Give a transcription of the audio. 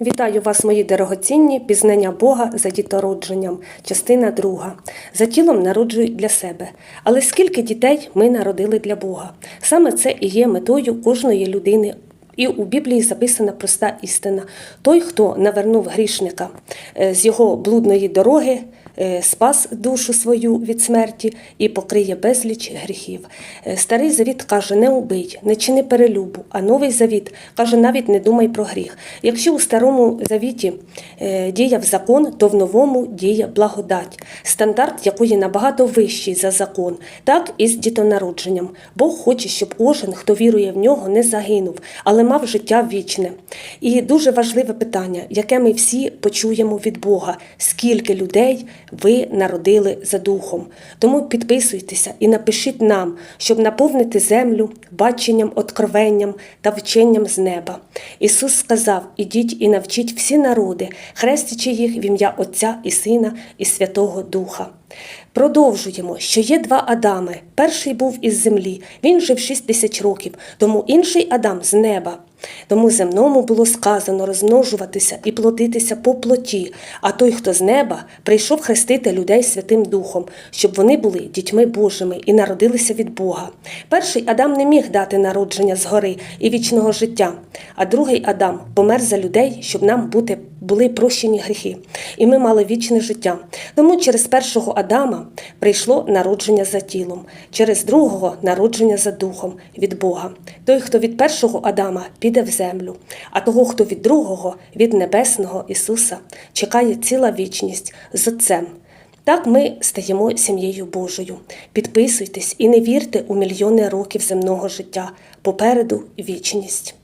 Вітаю вас, мої дорогоцінні, пізнання Бога за дітородженням, частина друга. За тілом народжують для себе. Але скільки дітей ми народили для Бога? Саме це і є метою кожної людини. І у Біблії записана проста істина: той, хто навернув грішника е, з його блудної дороги, спас душу свою від смерті і покриє безліч гріхів. Е, Старий завіт каже: не убий, не чини перелюбу, а новий завіт каже, навіть не думай про гріх. Якщо у старому завіті е, діяв закон, то в новому діє благодать, стандарт якої набагато вищий за закон, так і з дітонародженням. Бог хоче, щоб кожен, хто вірує в нього, не загинув, але мав життя вічне. І дуже важливе питання, яке ми всі почуємо від Бога: скільки людей ви народили за духом. Тому підписуйтеся і напишіть нам, щоб наповнити землю баченням, откровенням та вченням з неба. Ісус сказав: Ідіть і навчіть всі народи, хрестячи їх в ім'я Отця і Сина і Святого Духа. Продовжуємо, що є два Адами. Перший був із землі, він жив 6 тисяч років, тому інший Адам з неба. Тому земному було сказано розмножуватися і плодитися по плоті, а той, хто з неба, прийшов хрестити людей Святим Духом, щоб вони були дітьми Божими і народилися від Бога. Перший Адам не міг дати народження згори і вічного життя, а другий Адам помер за людей, щоб нам бути були прощені гріхи, і ми мали вічне життя. Тому через першого Адама прийшло народження за тілом, через другого народження за духом від Бога. Той, хто від першого Адама піде в землю, а того, хто від другого, від небесного Ісуса, чекає ціла вічність з Отцем. Так ми стаємо сім'єю Божою. Підписуйтесь і не вірте у мільйони років земного життя. Попереду вічність.